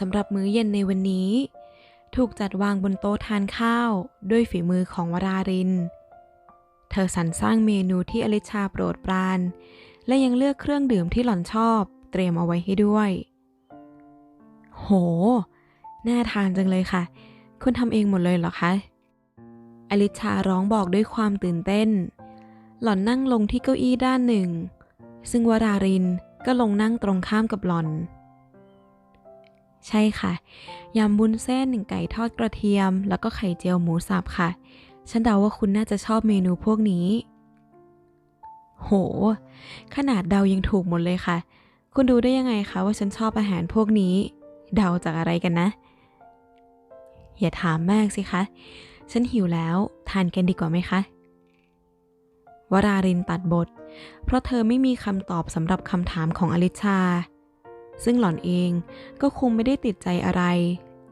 สำหรับมื้อเย็นในวันนี้ ถูกจัดวางบนโต๊ะทานข้าวด้วยฝีมือของวราริน เธอสรรสร้างเมนูที่อลิชาโปรดปราน และยังเลือกเครื่องดื่มที่หล่อนชอบเตรียมเอาไว้ให้ด้วย โห น่าทานจังเลยค่ะ คุณทำเองหมดเลยเหรอคะ อลิชาร้องบอกด้วยความตื่นเต้น หล่อนนั่งลงที่เก้าอี้ด้านหนึ่ง ซึ่งวรารินก็ลงนั่งตรงข้ามกับหล่อน ใช่ค่ะ ยำบุญเส้นไก่ทอดกระเทียม แล้วก็ไข่เจียวหมูสับค่ะ ฉันเดาว่าคุณน่าจะชอบเมนูพวกนี้ โห ขนาดเดายังถูกหมดเลยค่ะ คุณดูได้ยังไงคะว่าฉันชอบอาหารพวกนี้ เดาจากอะไรกันนะ อย่าถามมากสิคะ ฉันหิวแล้ว ทานกันดีกว่าไหมคะ วรารินตัดบท เพราะเธอไม่มีคำตอบสำหรับคำถามของอลิชา ซึ่งหล่อนเองก็คงไม่ได้ติดใจอะไร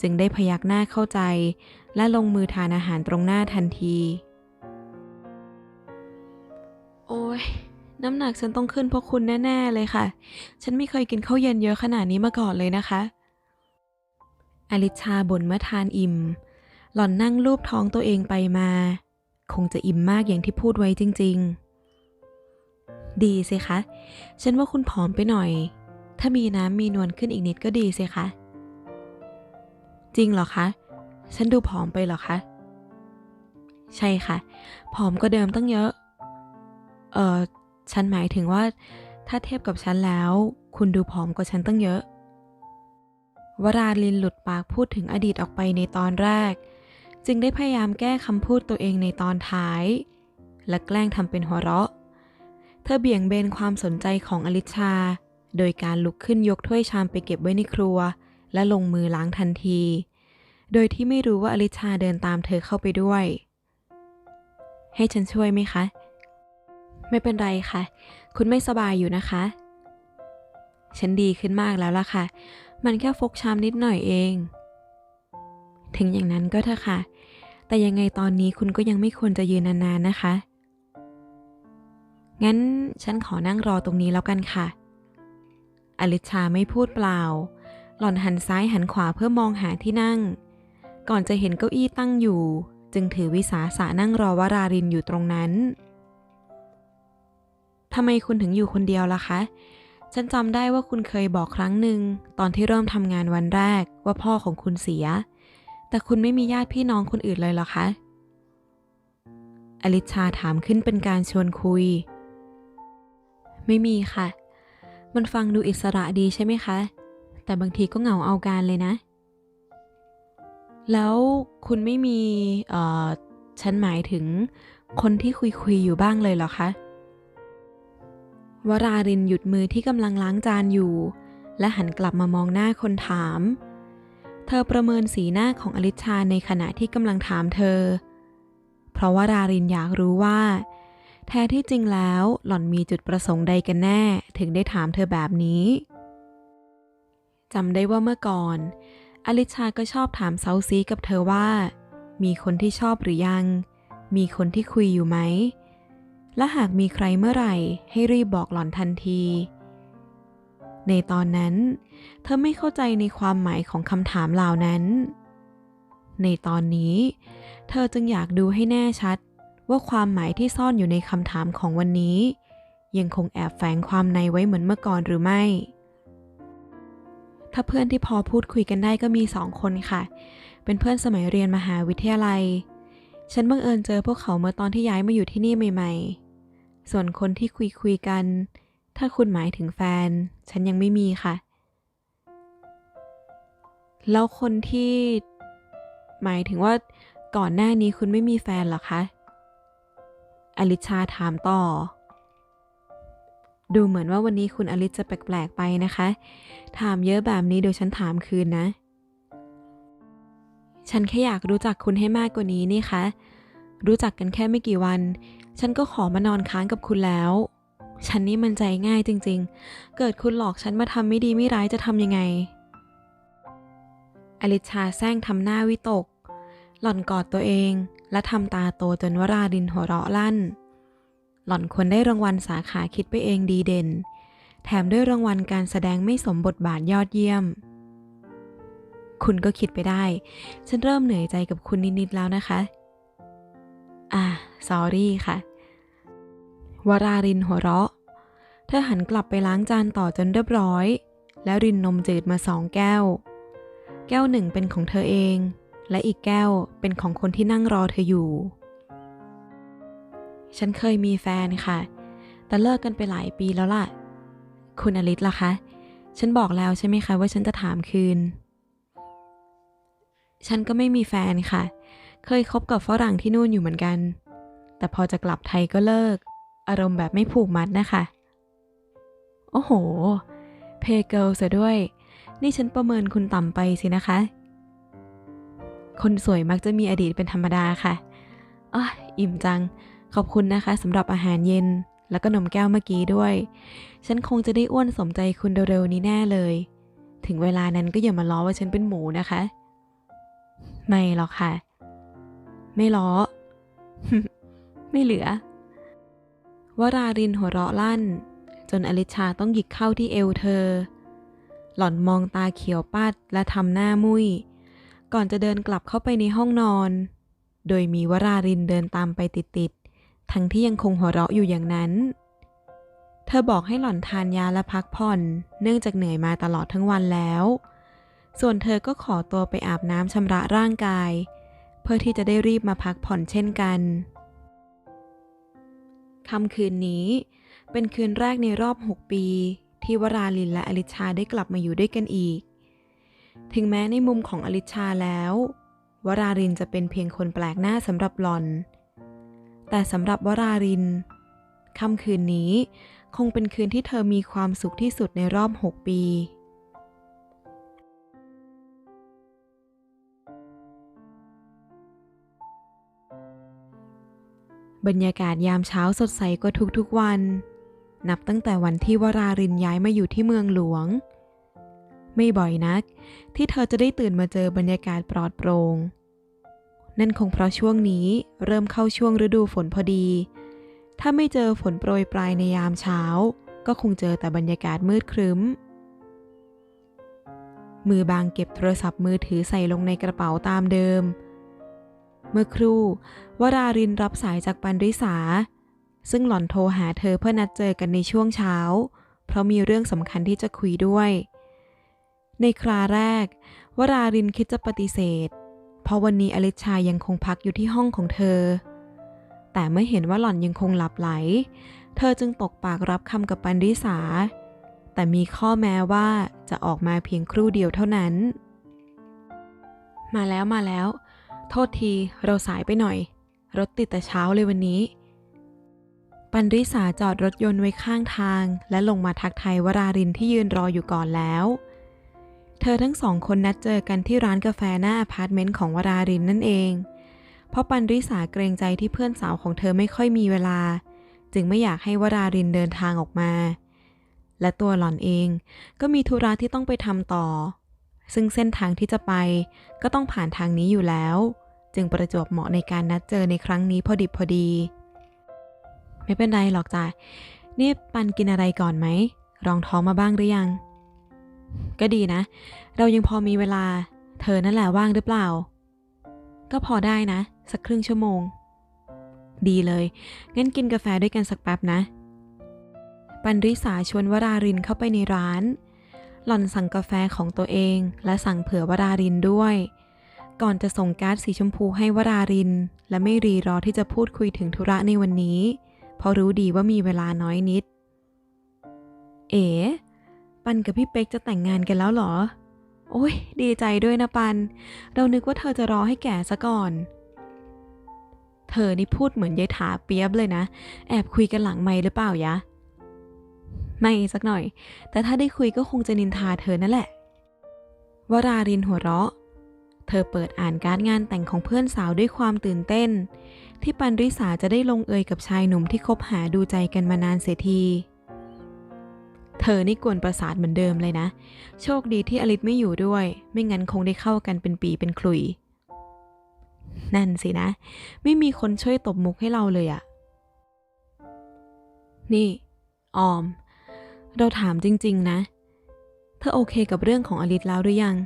จึงได้พยักหน้าเข้าใจ และลงมือทานอาหารตรงหน้าทันที โอ้ยน้ำหนักฉันต้องขึ้นเพราะคุณแน่ๆเลยค่ะ ฉันไม่เคยกินข้าวเย็นเยอะขนาดนี้มาก่อนเลยนะคะอลิชาบ่นเมื่อทานอิ่ม หล่อนนั่งลูบท้องตัวเองไปมา คงจะอิ่มมากอย่างที่พูดไว้จริง ๆ ดีสิคะ ฉันว่าคุณผอมไปหน่อย ถ้ามีน้ำมีนวลขึ้นอีกนิดก็ดีสิคะ จริงเหรอคะ ฉันดูผอมไปเหรอคะ ใช่ค่ะ ผอมกว่าเดิมตั้งเยอะ เออฉันหมายถึงว่า ถ้าเทียบกับฉันแล้ว คุณดูผอมกว่าฉันตั้งเยอะ วราลินหลุดปากพูดถึงอดีตออกไปในตอนแรก จึงได้พยายามแก้คำพูดตัวเองในตอนท้าย และแกล้งทำเป็นหัวเราะ เธอเบี่ยงเบนความสนใจของอลิชา โดยการลุกขึ้นยกถ้วยชามไปเก็บไว้ในครัว และลงมือล้างทันที โดยที่ไม่รู้ว่าอลิชาเดินตามเธอเข้าไปด้วย ให้ฉันช่วยไหมคะ ไม่เป็นไรค่ะ คุณไม่สบายอยู่นะคะ ฉันดีขึ้นมากแล้วล่ะค่ะ มันแค่ฟกช้ำนิดหน่อยเอง ถึงอย่างนั้นก็เถอะค่ะ แต่ยังไงตอนนี้คุณก็ยังไม่ควรจะยืนนานๆนะคะ งั้นฉันขอนั่งรอตรงนี้แล้วกันค่ะ อลิชาไม่พูดเปล่า หล่อนหันซ้ายหันขวาเพื่อมองหาที่นั่ง ก่อนจะเห็นเก้าอี้ตั้งอยู่ จึงถือวิสาสะนั่งรอวรารินอยู่ตรงนั้นทำไมคุณถึงอยู่คนเดียวล่ะคะ ฉันจำได้ว่าคุณเคยบอกครั้งหนึ่ง ตอนที่เริ่มทำงานวันแรกว่าพ่อของคุณเสีย แต่คุณไม่มีญาติพี่น้องคนอื่นเลยเหรอคะ อลิชาถามขึ้นเป็นการชวนคุย ไม่มีค่ะ มันฟังดูอิสระดีใช่ไหมคะ แต่บางทีก็เหงาเอาการเลยนะ แล้วคุณไม่มีเอ่อฉันหมายถึงคนที่คุยคุยๆอยู่บ้างเลยเหรอคะ วรารินหยุดมือที่กำลังล้างจานอยู่ และหันกลับมามองหน้าคนถาม เธอประเมินสีหน้าของอลิชาในขณะที่กำลังถามเธอ เพราะว่ารารินอยากรู้ว่า แท้ที่จริงแล้วหล่อนมีจุดประสงค์ใดกันแน่ ถึงได้ถามเธอแบบนี้จำได้ว่าเมื่อก่อน อลิชาก็ชอบถามเซาซีกับเธอว่า มีคนที่ชอบหรือยัง มีคนที่คุยอยู่ไหม และหากมีใครเมื่อไหร่ให้รีบบอกหล่อนทันที ในตอนนั้น เธอไม่เข้าใจในความหมายของคำถามเหล่านั้น ในตอนนี้ เธอจึงอยากดูให้แน่ชัด ว่าความหมายที่ซ่อนอยู่ในคำถามของวันนี้ ยังคงแอบแฝงความในไว้เหมือนเมื่อก่อนหรือไม่ ถ้าเพื่อนที่พอพูดคุยกันได้ก็มีสองคนค่ะ เป็นเพื่อนสมัยเรียนมหาวิทยาลัย ฉันบังเอิญเจอพวกเขาเมื่อตอนที่ย้ายมาอยู่ที่นี่ใหม่ ๆ ส่วนคนที่คุยคุยกัน ถ้าคุณหมายถึงแฟน ฉันยังไม่มีค่ะ แล้วคนที่ หมายถึงว่าก่อนหน้านี้คุณไม่มีแฟนหรอคะ อลิชาถามต่อ ดูเหมือนว่าวันนี้คุณอลิซจะแปลกๆไปนะคะ ถามเยอะแบบนี้เดี๋ยวฉันถามคืนนะ ฉันแค่อยากรู้จักคุณให้มากกว่านี้นี่คะ รู้จักกันแค่ไม่กี่วัน ฉันก็ขอมานอนค้างกับคุณแล้ว ฉันนี่มันใจง่ายจริงๆ เกิดคุณหลอกฉันมาทำไม่ดีไม่ร้ายจะทำยังไง อลิชาแซงทำหน้าวิตก หล่อนกอดตัวเอง และทำตาโตจนวราดินหัวเราะลั่น หล่อนควรได้รางวัลสาขาคิดไปเองดีเด่น แถมด้วยรางวัลการแสดงไม่สมบทบาทยอดเยี่ยม คุณก็คิดไปได้ ฉันเริ่มเหนื่อยใจกับคุณนิด ๆ แล้วนะคะ อ่าสอรี่ค่ะ วรารินหัวเราะ เธอหันกลับไปล้างจานต่อจนเรียบร้อย แล้วรินนมจืดมาสองแก้ว แก้วหนึ่งเป็นของเธอเอง และอีกแก้วเป็นของคนที่นั่งรอเธออยู่ ฉันเคยมีแฟนค่ะ แต่เลิกกันไปหลายปีแล้วล่ะ คุณอลิศล่ะคะ ฉันบอกแล้วใช่ไหมคะว่าฉันจะถามคืน ฉันก็ไม่มีแฟนค่ะ เคยคบกับฝรั่งที่นู่นอยู่เหมือนกัน แต่พอจะกลับไทยก็เลิก อารมณ์แบบไม่ผูกมัดนะคะ โอ้โห เพเกิลซะด้วย นี่ฉันประเมินคุณต่ำไปสินะคะ คนสวยมักจะมีอดีตเป็นธรรมดาค่ะอ้ออิ่มจัง ขอบคุณนะคะสำหรับอาหารเย็น แล้วก็นมแก้วเมื่อกี้ด้วย ฉันคงจะได้อ้วนสมใจคุณเร็วๆนี้แน่เลย ถึงเวลานั้นก็อย่ามาล้อว่าฉันเป็นหมูนะคะ ไม่หรอกค่ะ ไม่ล้อ ไม่เหลือวรารินหัวเราะลั่น จนอลิชาต้องหยิกเข้าที่เอวเธอ หล่อนมองตาเขียวปัดและทำหน้ามุย ก่อนจะเดินกลับเข้าไปในห้องนอน โดยมีวรารินเดินตามไปติดๆ ทั้งที่ยังคงหัวเราะอยู่อย่างนั้น เธอบอกให้หล่อนทานยาและพักผ่อน เนื่องจากเหนื่อยมาตลอดทั้งวันแล้ว ส่วนเธอก็ขอตัวไปอาบน้ำชำระร่างกาย เพื่อที่จะได้รีบมาพักผ่อนเช่นกันค่ำคืนนี้ เป็นคืนแรกในรอบ 6 ปี ที่วราลินและอลิชาได้กลับมาอยู่ด้วยกันอีก ถึงแม้ในมุมของอลิชาแล้ว วรารินจะเป็นเพียงคนแปลกหน้าสำหรับหลอน แต่สำหรับวรารินค่ำคืนนี้คงเป็นคืนที่เธอมีความสุขที่สุดในรอบ 6 ปี บรรยากาศยามเช้าสดใสกว่าทุกๆวัน นับตั้งแต่วันที่วรารินย้ายมาอยู่ที่เมืองหลวง ไม่บ่อยนัก ที่เธอจะได้ตื่นมาเจอบรรยากาศปลอดโปร่งนั่นคงเพราะช่วงนี้เริ่มเข้าช่วงฤดูฝนพอดี ถ้าไม่เจอฝนโปรยปลายในยามเช้า ก็คงเจอแต่บรรยากาศมืดครึ้ม มือบางเก็บโทรศัพท์มือถือใส่ลงในกระเป๋าตามเดิม เมื่อครู่วรารินรับสายจากปันริสา ซึ่งหล่อนโทรหาเธอเพื่อนัดเจอกันในช่วงเช้า เพราะมีเรื่องสำคัญที่จะคุยด้วย ในคราแรก วรารินคิดจะปฏิเสธ เพราะวันนี้อลิชายังคงพักอยู่ที่ห้องของเธอ แต่เมื่อเห็นว่าหล่อนยังคงหลับไหล เธอจึงตกปากรับคำกับปันริสา แต่มีข้อแม้ว่าจะออกมาเพียงครู่เดียวเท่านั้น มาแล้วมาแล้ว โทษทีเราสายไปหน่อย รถติดแต่เช้าเลยวันนี้ปันริสาจอดรถยนต์ไว้ข้างทาง และลงมาทักทายวรารินที่ยืนรออยู่ก่อนแล้ว เธอทั้งสองคนนัดเจอกันที่ร้านกาแฟหน้าอพาร์ตเมนต์ของวรารินนั่นเอง เพราะปันริสาเกรงใจที่เพื่อนสาวของเธอไม่ค่อยมีเวลา จึงไม่อยากให้วรารินเดินทางออกมา และตัวหล่อนเองก็มีธุระที่ต้องไปทำต่อ ซึ่งเส้นทางที่จะไปก็ต้องผ่านทางนี้อยู่แล้ว จึงประจวบเหมาะในการนัดเจอในครั้งนี้พอดิบพอดี ไม่เป็นไรหรอกจ้ะนี่ปันกินอะไรก่อนไหมรองท้องมาบ้างหรือยัง ก็ดีนะ เรายังพอมีเวลา เธอนั่นแหละว่างหรือเปล่า ก็พอได้นะ สักครึ่งชั่วโมง ดีเลย งั้นกินกาแฟด้วยกันสักแป๊บนะ ปันริสาชวนวรารินเข้าไปในร้าน หล่อนสั่งกาแฟของตัวเอง และสั่งเผื่อวรารินด้วย ก่อนจะส่งการ์ดสีชมพูให้วราริน และไม่รีรอที่จะพูดคุยถึงธุระในวันนี้ เพราะรู้ดีว่ามีเวลาน้อยนิด เอ๋ ปันกับพี่เป๊กจะแต่งงานกันแล้วเหรอ โอ้ยดีใจด้วยนะปัน เรานึกว่าเธอจะรอให้แก่ซะก่อน เธอนี่พูดเหมือนยายถาเปียบเลยนะ แอบคุยกันหลังไม่หรือเปล่ายะ ไม่สักหน่อย แต่ถ้าได้คุยก็คงจะนินทาเธอนั่นแหละ วรารินหัวเราะ เธอเปิดอ่านการงานแต่งของเพื่อนสาวด้วยความตื่นเต้น ที่ปันริสาจะได้ลงเอยกับชายหนุ่มที่คบหาดูใจกันมานานเสียที เธอนี่กวนประสาทเหมือนเดิมเลยนะ โชคดีที่อลิศไม่อยู่ด้วย ไม่งั้นคงได้เข้ากันเป็นปีเป็นขลุย นั่นสินะ ไม่มีคนช่วยตบมุกให้เราเลยอะนี่ ออม เราถามจริง ๆ นะ เธอโอเคกับเรื่องของอลิศแล้วหรือยัง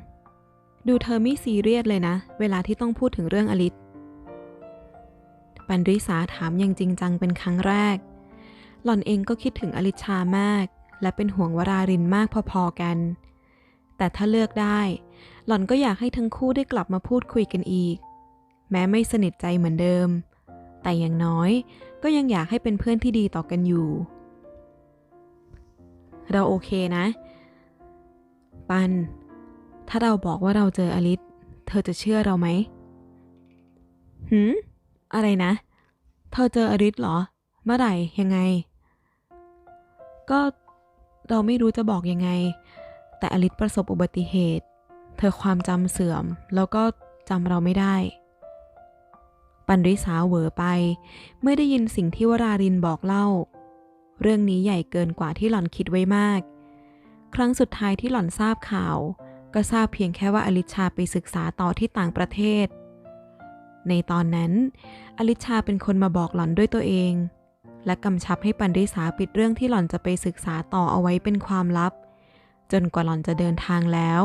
ดูเธอไม่ซีเรียสเลยนะ เวลาที่ต้องพูดถึงเรื่องอลิสปันริสาถามอยังจริงจังเป็นครั้งแรก หล่อนเองก็คิดถึงอลิชามาก และเป็นห่วงวรารินมากพอๆกัน แต่ถ้าเลือกได้ หล่อนก็อยากให้ทั้งคู่ได้กลับมาพูดคุยกันอีก แม้ไม่สนิทใจเหมือนเดิม แต่อย่างน้อยก็ยังอยากให้เป็นเพื่อนที่ดีต่อกันอยู่ เราโอเคนะ ปัน ถ้าเราบอกว่าเราเจออลิสเธอจะเชื่อเราไหมหืมอะไรนะ เธอเจออลิสเหรอ เมื่อไหร่ยังไง ก็ เราไม่รู้จะบอกยังไง แต่อลิสประสบอุบัติเหตุ เธอความจำเสื่อม แล้วก็จำเราไม่ได้ ปันริสาเหวอไป เมื่อได้ยินสิ่งที่วรารินบอกเล่า เรื่องนี้ใหญ่เกินกว่าที่หล่อนคิดไว้มาก ครั้งสุดท้ายที่หล่อนทราบข่าว ก็ทราบเพียงแค่ว่าอลิชาไปศึกษาต่อที่ต่างประเทศ ในตอนนั้น อลิชาเป็นคนมาบอกหล่อนด้วยตัวเอง และกำชับให้ปันริสาปิดเรื่องที่หล่อนจะไปศึกษาต่อเอาไว้เป็นความลับ จนกว่าหล่อนจะเดินทางแล้ว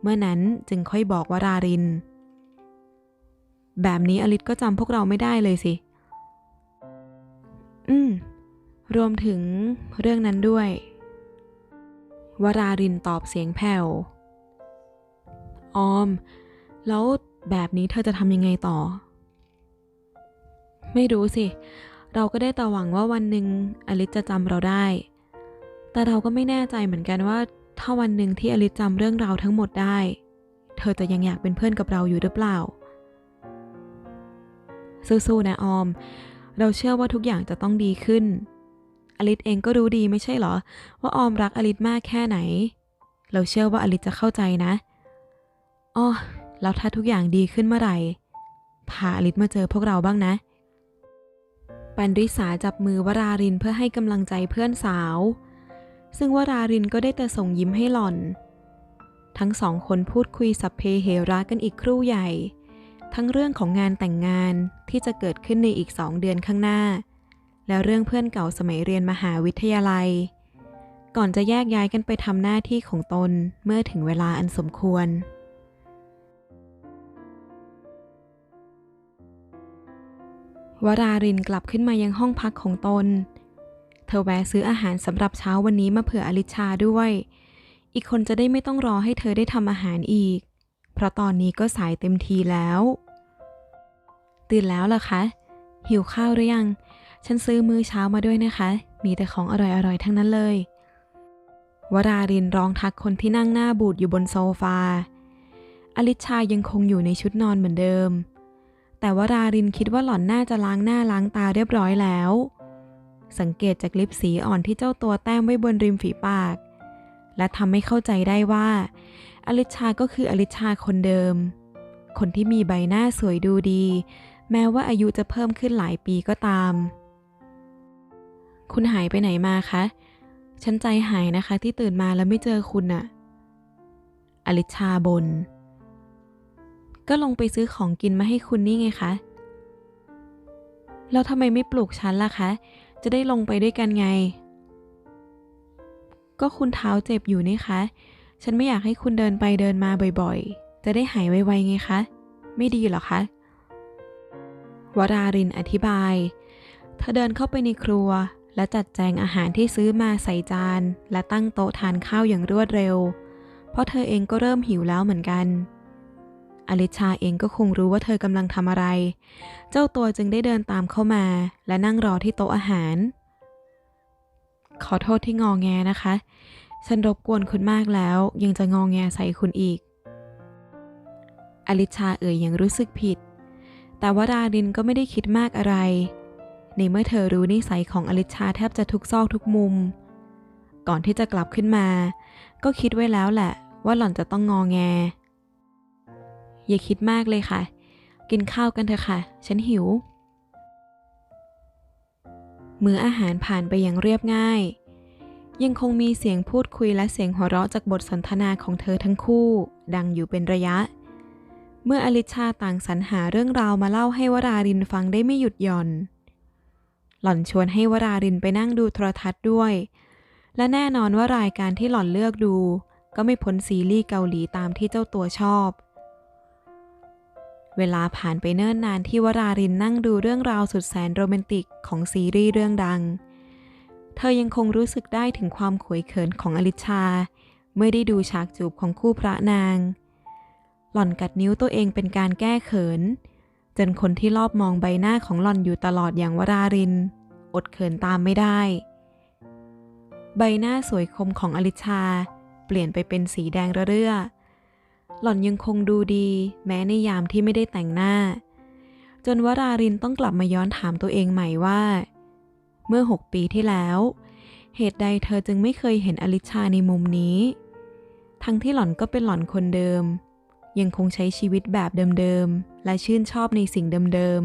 เมื่อนั้นจึงค่อยบอกว่าราริน แบบนี้อลิศก็จำพวกเราไม่ได้เลยสิ อืม รวมถึงเรื่องนั้นด้วยวรารินตอบเสียงแผ่ว ออม แล้วแบบนี้เธอจะทำยังไงต่อ ไม่รู้สิ เราก็ได้แต่หวังว่าวันหนึ่งอลิซจะจำเราได้ แต่เราก็ไม่แน่ใจเหมือนกันว่า ถ้าวันหนึ่งที่อลิซจำเรื่องราวทั้งหมดได้ เธอจะยังอยากเป็นเพื่อนกับเราอยู่หรือเปล่าสู้ๆนะออม เราเชื่อว่าทุกอย่างจะต้องดีขึ้น อลิซเองก็รู้ดีไม่ใช่เหรอ ว่าออมรักอลิซมากแค่ไหน เราเชื่อว่าอลิซจะเข้าใจนะอ้อแล้วถ้าทุกอย่างดีขึ้นเมื่อไหร่พาอลิซมาเจอพวกเราบ้างนะ ปันริสาจับมือวรารินเพื่อให้กำลังใจเพื่อนสาว ซึ่งวรารินก็ได้แต่ส่งยิ้มให้หล่อน ทั้งสองคนพูดคุยสัพเพเหระกันอีกครู่ใหญ่ ทั้งเรื่องของงานแต่งงานที่จะเกิดขึ้นในอีกสองเดือนข้างหน้า และเรื่องเพื่อนเก่าสมัยเรียนมหาวิทยาลัย ก่อนจะแยกย้ายกันไปทำหน้าที่ของตนเมื่อถึงเวลาอันสมควร วรารินกลับขึ้นมายังห้องพักของตน เธอแวะซื้ออาหารสำหรับเช้าวันนี้มาเผื่ออลิชาด้วย อีกคนจะได้ไม่ต้องรอให้เธอได้ทำอาหารอีก เพราะตอนนี้ก็สายเต็มทีแล้ว ตื่นแล้วเหรอคะ หิวข้าวหรือยัง ฉันซื้อมื้อเช้ามาด้วยนะคะ มีแต่ของอร่อยๆทั้งนั้นเลยวรารินร้องทักคนที่นั่งหน้าบูดอยู่บนโซฟา อลิชายังคงอยู่ในชุดนอนเหมือนเดิม แต่วรารินคิดว่าหล่อนน่าจะล้างหน้าล้างตาเรียบร้อยแล้ว สังเกตจากลิปสีอ่อนที่เจ้าตัวแต้มไว้บนริมฝีปาก และทำให้เข้าใจได้ว่า อลิชาก็คืออลิชาคนเดิม คนที่มีใบหน้าสวยดูดี แม้ว่าอายุจะเพิ่มขึ้นหลายปีก็ตาม คุณหายไปไหนมาคะ ฉันใจหายนะคะที่ตื่นมาแล้วไม่เจอคุณน่ะ อลิชาบน ก็ลงไปซื้อของกินมาให้คุณนี่ไงคะ แล้วทำไมไม่ปลุกฉันล่ะคะ จะได้ลงไปด้วยกันไง ก็คุณเท้าเจ็บอยู่นี่คะ ฉันไม่อยากให้คุณเดินไปเดินมาบ่อยๆ จะได้หายไวๆไงคะ ไม่ดีหรอคะ วรารินอธิบาย เธอเดินเข้าไปในครัวและจัดแจงอาหารที่ซื้อมาใส่จาน และตั้งโต๊ะทานข้าวอย่างรวดเร็ว เพราะเธอเองก็เริ่มหิวแล้วเหมือนกัน อลิชาเองก็คงรู้ว่าเธอกำลังทำอะไร เจ้าตัวจึงได้เดินตามเข้ามา และนั่งรอที่โต๊ะอาหาร ขอโทษที่งอแงนะคะ ฉันรบกวนคุณมากแล้ว ยังจะงอแงใส่คุณอีก อลิชาเอ่ยยังรู้สึกผิด แต่ว่ารารินก็ไม่ได้คิดมากอะไร ในเมื่อเธอรู้นิสัยของอลิชาแทบจะทุกซอกทุกมุม ก่อนที่จะกลับขึ้นมา ก็คิดไว้แล้วแหละว่าหล่อนจะต้องงอแง อย่าคิดมากเลยค่ะ กินข้าวกันเถอะค่ะ ฉันหิว มื้ออาหารผ่านไปอย่างเรียบง่าย ยังคงมีเสียงพูดคุยและเสียงหัวเราะจากบทสนทนาของเธอทั้งคู่ ดังอยู่เป็นระยะ เมื่ออลิชาต่างสรรหาเรื่องราวมาเล่าให้วรารินฟังได้ไม่หยุดหย่อน หล่อนชวนให้วรารินไปนั่งดูโทรทัศน์ด้วย และแน่นอนว่ารายการที่หล่อนเลือกดูก็ไม่พ้นซีรีส์เกาหลีตามที่เจ้าตัวชอบ เวลาผ่านไปเนิ่นนานที่วรารินนั่งดูเรื่องราวสุดแสนโรแมนติกของซีรีส์เรื่องดัง เธอยังคงรู้สึกได้ถึงความขวยเขินของอลิชา เมื่อได้ดูฉากจูบของคู่พระนาง หล่อนกัดนิ้วตัวเองเป็นการแก้เขิน จนคนที่รอบมองใบหน้าของหล่อนอยู่ตลอดอย่างวราริน อดเขินตามไม่ได้ ใบหน้าสวยคมของอลิชา เปลี่ยนไปเป็นสีแดงระเรื่อ หล่อนยังคงดูดี แม้ในยามที่ไม่ได้แต่งหน้า จนวรารินต้องกลับมาย้อนถามตัวเองใหม่ว่า เมื่อหกปีที่แล้ว เหตุใดเธอจึงไม่เคยเห็นอลิชาในมุมนี้ ทั้งที่หล่อนก็เป็นหล่อนคนเดิม ยังคงใช้ชีวิตแบบเดิมๆ และชื่นชอบในสิ่งเดิม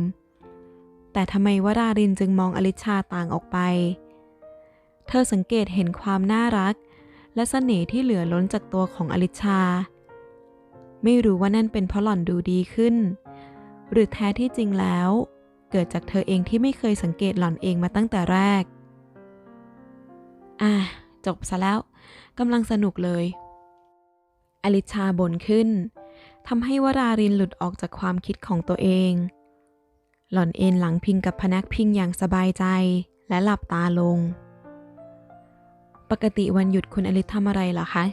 ๆ แต่ทำไมวรารินจึงมองอลิชาต่างออกไป เธอสังเกตเห็นความน่ารักและเสน่ห์ที่เหลือล้นจากตัวของอลิชา ไม่รู้ว่านั่นเป็นเพราะหล่อนดูดีขึ้น หรือแท้ที่จริงแล้ว เกิดจากเธอเองที่ไม่เคยสังเกตหล่อนเองมาตั้งแต่แรก อะ จบซะแล้วกำลังสนุกเลย อลิชาบ่นขึ้นทำให้วรารินหลุดออกจากความคิดของตัวเอง หล่อนเอนหลังพิงกับพนักพิงอย่างสบายใจและหลับตาลง ปกติวันหยุดคุณอลิศทำอะไรเหรอคะ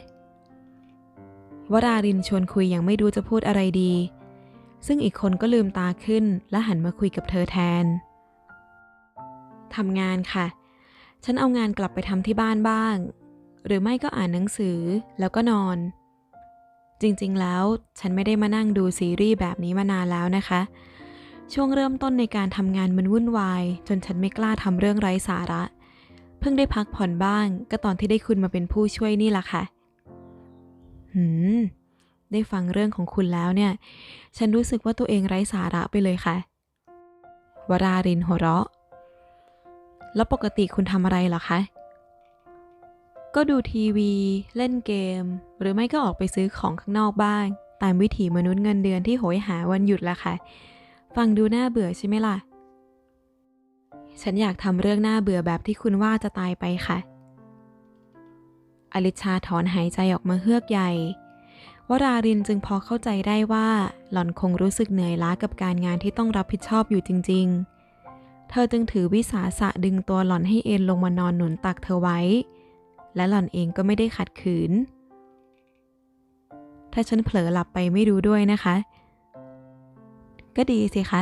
วรารินชวนคุยอย่างไม่รู้จะพูดอะไรดี ซึ่งอีกคนก็ลืมตาขึ้นและหันมาคุยกับเธอแทน ทำงานค่ะ ฉันเอางานกลับไปทำที่บ้านบ้าง หรือไม่ก็อ่านหนังสือแล้วก็นอน จริงๆแล้วฉันไม่ได้มานั่งดูซีรีส์แบบนี้มานานแล้วนะคะ ช่วงเริ่มต้นในการทำงานมันวุ่นวาย จนฉันไม่กล้าทำเรื่องไร้สาระ เพิ่งได้พักผ่อนบ้าง ก็ตอนที่ได้คุณมาเป็นผู้ช่วยนี่แหละค่ะ หืม ได้ฟังเรื่องของคุณแล้วเนี่ย ฉันรู้สึกว่าตัวเองไร้สาระไปเลยค่ะ วรารินหัวเราะ แล้วปกติคุณทำอะไรเหรอคะ ก็ดูทีวี เล่นเกม หรือไม่ก็ออกไปซื้อของข้างนอกบ้าง ตามวิถีมนุษย์เงินเดือนที่โหยหาวันหยุดละค่ะ ฟังดูน่าเบื่อใช่ไหมล่ะ ฉันอยากทำเรื่องน่าเบื่อแบบที่คุณว่าจะตายไปค่ะ อลิชาถอนหายใจออกมาเฮือกใหญ่ วรารินจึงพอเข้าใจได้ว่า หล่อนคงรู้สึกเหนื่อยล้ากับการงานที่ต้องรับผิดชอบอยู่จริง ๆ เธอจึงถือวิสาสะดึงตัวหล่อนให้เอนลงมานอนหนุนตักเธอไว้ และหล่อนเองก็ไม่ได้ขัดขืน ถ้าฉันเผลอหลับไปไม่รู้ด้วยนะคะ ก็ดีสิคะ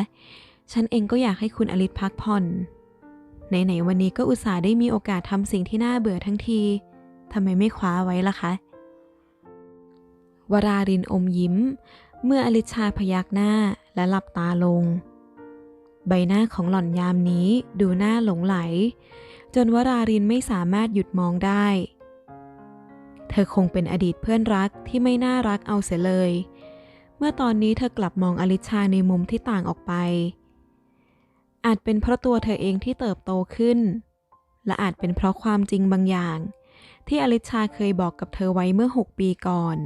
ฉันเองก็อยากให้คุณอลิศพักผ่อน ไหนๆวันนี้ก็อุตส่าห์ได้มีโอกาสทำสิ่งที่น่าเบื่อทั้งที ทำไมไม่คว้าไว้ล่ะคะ วรารินอมยิ้ม เมื่ออลิชาพยักหน้าและหลับตาลง ใบหน้าของหล่อนยามนี้ดูน่าหลงไหล จนวรารินไม่สามารถหยุดมองได้ เธอคงเป็นอดีตเพื่อนรักที่ไม่น่ารักเอาเสียเลย เมื่อตอนนี้เธอกลับมองอลิชาในมุมที่ต่างออกไป อาจเป็นเพราะตัวเธอเองที่เติบโตขึ้นและอาจเป็นเพราะความจริงบางอย่าง ที่อลิชาเคยบอกกับเธอไว้เมื่อ 6 ปีก่อน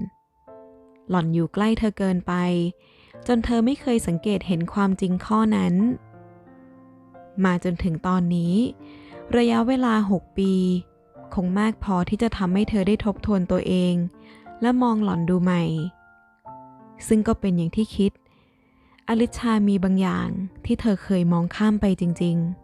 หล่อนอยู่ใกล้เธอเกินไป จนเธอไม่เคยสังเกตเห็นความจริงข้อนั้น มาจนถึงตอนนี้ ระยะเวลา 6 ปี คงมากพอที่จะทำให้เธอได้ทบทวนตัวเอง และมองหล่อนดูใหม่ ซึ่งก็เป็นอย่างที่คิด อลิชามีบางอย่างที่เธอเคยมองข้ามไปจริง ๆ